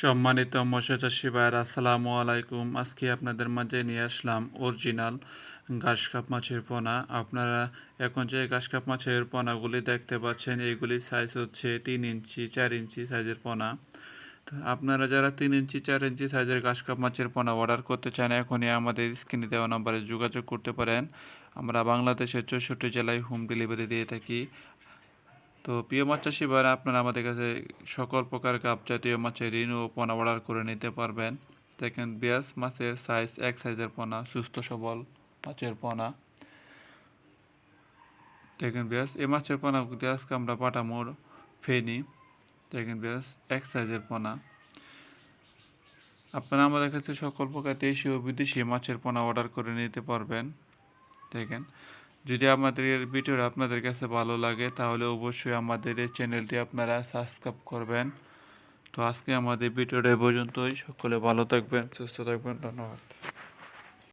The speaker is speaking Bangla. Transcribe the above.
সম্মানিত মৎস্য চাষি আসসালামু আলাইকুম। আজকে আপনাদের মাঝে নিয়ে আসলাম অরিজিনাল ঘাস কাপ মাছের পোনা। আপনারা এখন যে ঘাস কাপ মাছের পোনাগুলি দেখতে পাচ্ছেন, এইগুলি সাইজ হচ্ছে তিন ইঞ্চি, চার ইঞ্চি সাইজের পোনা। আপনারা যারা তিন ইঞ্চি, চার ইঞ্চি সাইজের ঘাস কাপ মাছের পোনা অর্ডার করতে চান, এখনই আমাদের স্ক্রিনে দেওয়া নম্বরে যোগাযোগ করতে পারেন। আমরা বাংলাদেশের চৌষট্টি জেলায় হোম ডেলিভারি দিয়ে থাকি। তো প্রিয় মাছ চাষি ভাইরা আপনারা আমাদের কাছে সকল প্রকার কাপ জাতীয় মাছের ঋণ ও পোনা অর্ডার করে নিতে পারবেন। দেখেন, বিয়াস মাছের সাইজ এক সাইজের পোনা, সুস্থ সবল মাছের পোনা। দেখেন বিয়াস, এই মাছের পোনা আজকে আমরা পাটামোর ফেনি। দেখেন বিয়াস, এক সাইজের পোনা। আপনারা আমাদের কাছে সকল প্রকার দেশি ও বিদেশি মাছের পোনা অর্ডার করে নিতে পারবেন। দেখেন যদি আমাদের এই ভিডিওটা আপনাদের কাছে ভালো লাগে, তাহলে অবশ্যই আমাদের এই চ্যানেলটি আপনারা সাবস্ক্রাইব করবেন। তো আজকে আমাদের ভিডিওটা পর্যন্তই। সকলে ভালো থাকবেন, সুস্থ থাকবেন। ধন্যবাদ।